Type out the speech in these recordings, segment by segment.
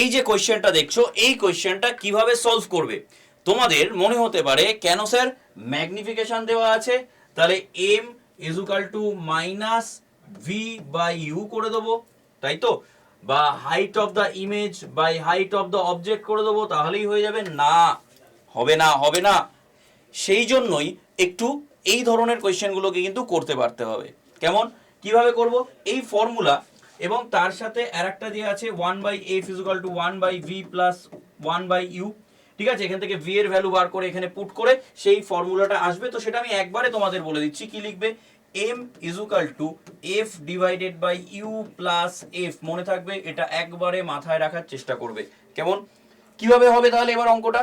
এই যে কোয়েশ্চেনটা দেখছ, এই কোয়েশ্চেনটা কীভাবে সলভ করবে? তোমাদের মনে হতে পারে, কেন স্যার? ম্যাগনিফিকেশন দেওয়া আছে, তাহলে m equal to minus v by u করে দেবো, তাই তো? বা height of the image by height of the object করে দেবো, তাহলেই হয়ে যাবে না। হবে না হবে না। সেই জন্যই একটু এই ধরনের কোয়েশ্চেনগুলোকে কিন্তু করতে পারতে হবে। কেমন? কীভাবে করব? এই ফর্মুলা এবং তার সাথে আরেকটা দিয়ে আছে one by a physical to one by v plus one by u ঠিক আছে? এখান থেকে ভি এর ভ্যালু বার করে এখানে পুট করে সেই ফর্মুলাটা আসবে। তো সেটা আমি একবারে তোমাদের বলে দিচ্ছি। কি লিখবে? M equal to f divided by u plus f মনে থাকবে, এটা একবারে মাথায় রাখার চেষ্টা করবে। কেমন? কীভাবে হবে তাহলে এবার অঙ্কটা?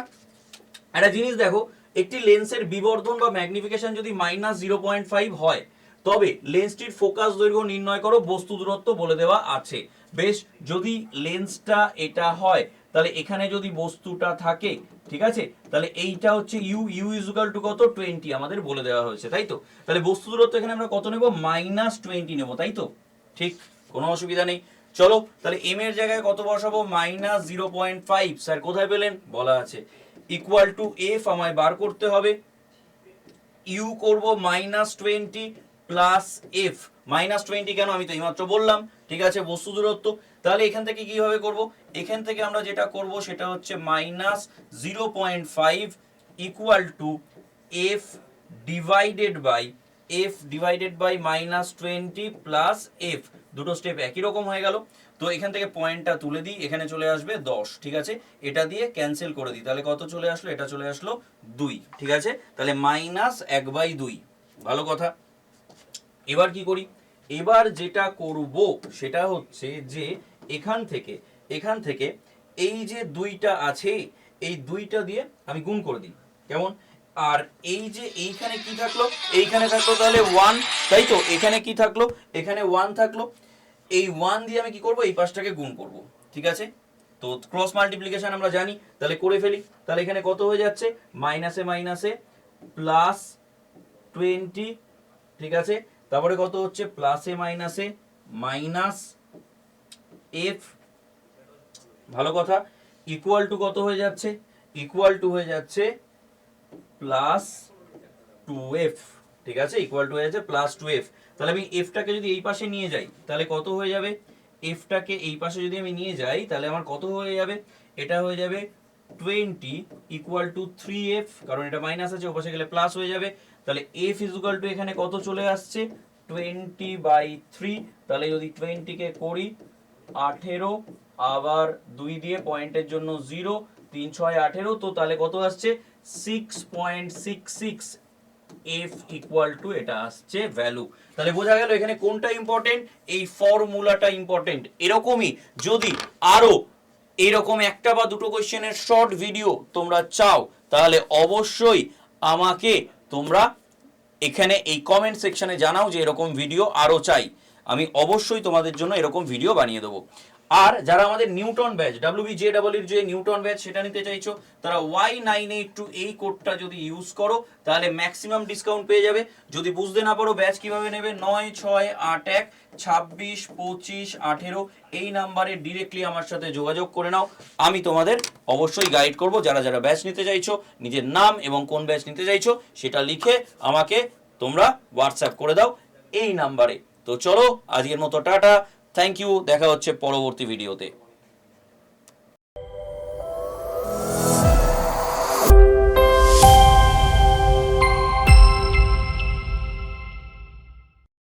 একটা জিনিস দেখো, একটি লেন্সের বিবর্ধন বা ম্যাগনিফিকেশন যদি মাইনাস জিরো পয়েন্ট ফাইভ হয় তবে লেন্সটির ফোকাস দৈর্ঘ্য নির্ণয় করো, বস্তু দূরত্ব বলে দেওয়া আছে। বেশ, যদি লেন্সটা এটা হয়, তাহলে এখানে যদি বস্তুটা থাকে, ঠিক আছে? তাহলে এইটা হচ্ছে ইউ ইউ ইজুকাল টু কত? টোয়েন্টি আমাদের বলে দেওয়া হয়েছে, তাই তো? তাহলে বস্তু দূরত্ব এখানে আমরা কত নেব? মাইনাস টোয়েন্টি নেব, তাই তো? ঠিক, কোনো অসুবিধা নেই। চলো, তাহলে এম এর জায়গায় কত বসাবো? Minus zero point five sir, কোথায় পেলেন? বলা আছে। ইকুয়াল টু এফ আমায় বার করতে হবে। ইউ করব minus twenty plus f minus twenty কেন? আমি তো এইমাত্র বললাম। ঠিক আছে? বস্তু দূরত্ব। তাহলে এখান থেকে কীভাবে করব? এখান থেকে আমরা যেটা করব সেটা হচ্ছে minus zero point five equal to f divided by f divided by minus twenty plus f দুটো স্টেপ একই রকম হয়ে গেল। তো এখান থেকে পয়েন্টটা তুলে দিই। এখানে চলে আসবে দশ। ঠিক আছে? এটা দিয়ে ক্যান্সেল করে দিই। তাহলে কত চলে আসলো? এটা চলে আসলো দুই। ঠিক আছে? তাহলে মাইনাস এক বাই দুই। ভালো কথা। এবার কি করি? এবার যেটা করব সেটা হচ্ছে যে এখান থেকে এখান থেকে এই যে দুইটা আছে, এই দুইটা দিয়ে আমি গুণ করে দিই। কেমন? আর এই যে এইখানে কি থাকল? এইখানে থাকল তাহলে ওয়ান তাই তো? এখানে কি থাকল? এখানে ওয়ান থাকল। এই ওয়ান দিয়ে আমি কি করব? এই পাশটাকে গুণ করব। ঠিক আছে? তো ক্রস মাল্টিপ্লিকেশন আমরা জানি। তাহলে করে ফেলি। তাহলে এখানে কত হয়ে যাচ্ছে? মাইনাসে মাইনাসে প্লাস টোয়েন্টি ঠিক আছে? তারপরে কত হচ্ছে? প্লাসে মাইনাসে মাইনাস এফ ভালো কথা ইকুয়াল টু কত হয়ে যাচ্ছে? ইকুয়াল টু হয়ে যাচ্ছে প্লাস টু এফ ঠিক আছে? ইকুয়াল টু হয়ে যাচ্ছে প্লাস টু এফ তাহলে আমি এফটাকে যদি এই পাশে নিয়ে যাই, তাহলে কত হয়ে যাবে? এফটাকে এই পাশে যদি আমি নিয়ে যাই, তাহলে আমার কত হয়ে যাবে? এটা হয়ে যাবে twenty equal to three f কারণ এটা মাইনাস আছে, ওপাশে গেলে প্লাস হয়ে যাবে। তাহলে এফ ইকুয়াল টু এখানে কত চলে আসছে? টোয়েন্টি বাই থ্রি তাহলে যদি টোয়েন্টিকে করি, আঠেরো, আবার দুই দিয়ে পয়েন্টের জন্য জিরো তিন ছয় আঠেরো, তো তাহলে কত আসছে? Six point six six f equal to এটা আসছে ভ্যালু তাহলে বোঝা গেল এখানে কোনটা ইম্পর্টেন্ট এই ফর্মুলাটা ইম্পর্টেন্ট এরকমই যদি আরও এরকম একটা বা দুটো কোশ্চেনের শর্ট ভিডিও তোমরা চাও, তাহলে অবশ্যই আমাকে তোমরা এখানে এই কমেন্ট সেকশনে জানাও যে এরকম ভিডিও আরও চাই। আমি অবশ্যই তোমাদের জন্য এরকম ভিডিও বানিয়ে দেবো। আর যারা আমাদের Newton batch W J double যে নিউটন ব্যাচ সেটা নিতে চাইছো, তারা ওয়াই নাইন এইট টু এই কোডটা যদি ইউজ করো, তাহলে ম্যাক্সিমাম ডিসকাউন্ট পেয়ে যাবে। যদি বুঝতে না পারো ব্যাচ কীভাবে নেবে, নয়, ছয়, আট, এক, ছাব্বিশ, পঁচিশ, আঠেরো, এই নাম্বারে ডিরেক্টলি আমার সাথে যোগাযোগ করে নাও। আমি তোমাদের অবশ্যই গাইড করব, যারা যারা ব্যাচ নিতে চাইছো, নিজের নাম এবং কোন ব্যাচ নিতে চাইছো, সেটা লিখে আমাকে তোমরা হোয়াটসঅ্যাপ করে দাও, এই নাম্বারে তো চলো, আজকের মতো টাটা। থ্যাংক ইউ দেখা হচ্ছে পরবর্তী ভিডিওতে